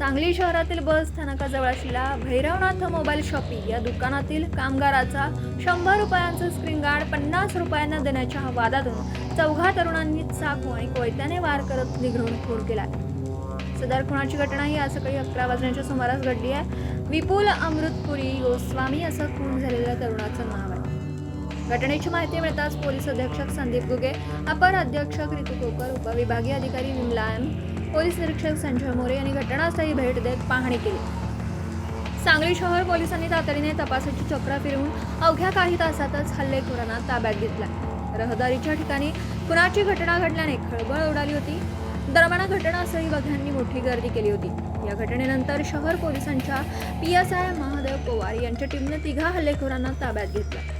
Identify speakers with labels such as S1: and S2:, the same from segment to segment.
S1: सांगली शहरातील बस स्थानकाजवळ असलेल्या भैरवनाथ मोबाईल शॉपी या दुकानातील कामगाराचा शंभर रुपयांचं स्क्रीन गार्ड पन्नास रुपयांना देण्याच्या वादातून चौघा तरुणांनी चाकू आणि कोयत्याने वार करत निघडून खून केला. सदर खुणाची घटना ही आज सकाळी अकरा वाजण्याच्या सुमारास घडली आहे. विपुल अमृतपुरी गोस्वामी असं खून झालेल्या तरुणाचं नाव आहे. घटनेची माहिती मिळताच पोलीस अधीक्षक संदीप गुगे अपर अधीक्षक रितू कोकर उपविभागीय अधिकारी मुलायम पोलीस निरीक्षक संजय मोरे यांनी घटनास्थळी भेट देत पाहणी केली. सांगली शहर पोलिसांनी तातडीने तपासाची चक्र फिरवून अवघ्या काही तासातच हल्लेखोरांना ताब्यात घेतला. रहदारीच्या ठिकाणी खुनाची घटना घडल्याने खळबळ उडाली होती. दरम्यान घटनास्थळी बघ्यांनी मोठी गर्दी केली होती. या घटनेनंतर शहर पोलिसांच्या P S I Mahadev Pawar यांच्या टीमने तिघा हल्लेखोरांना ताब्यात घेतला.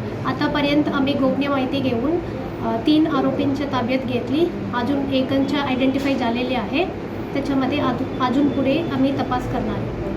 S2: आतापर्यंत आम्ही गोपनीय माहिती घेऊन तीन आरोपींच्या ताब्यात घेतली. अजून एकांच्या आयडेंटिफाय झालेली आहे. त्याच्यामध्ये अजून अजून पुढे आम्ही तपास करणार. आहे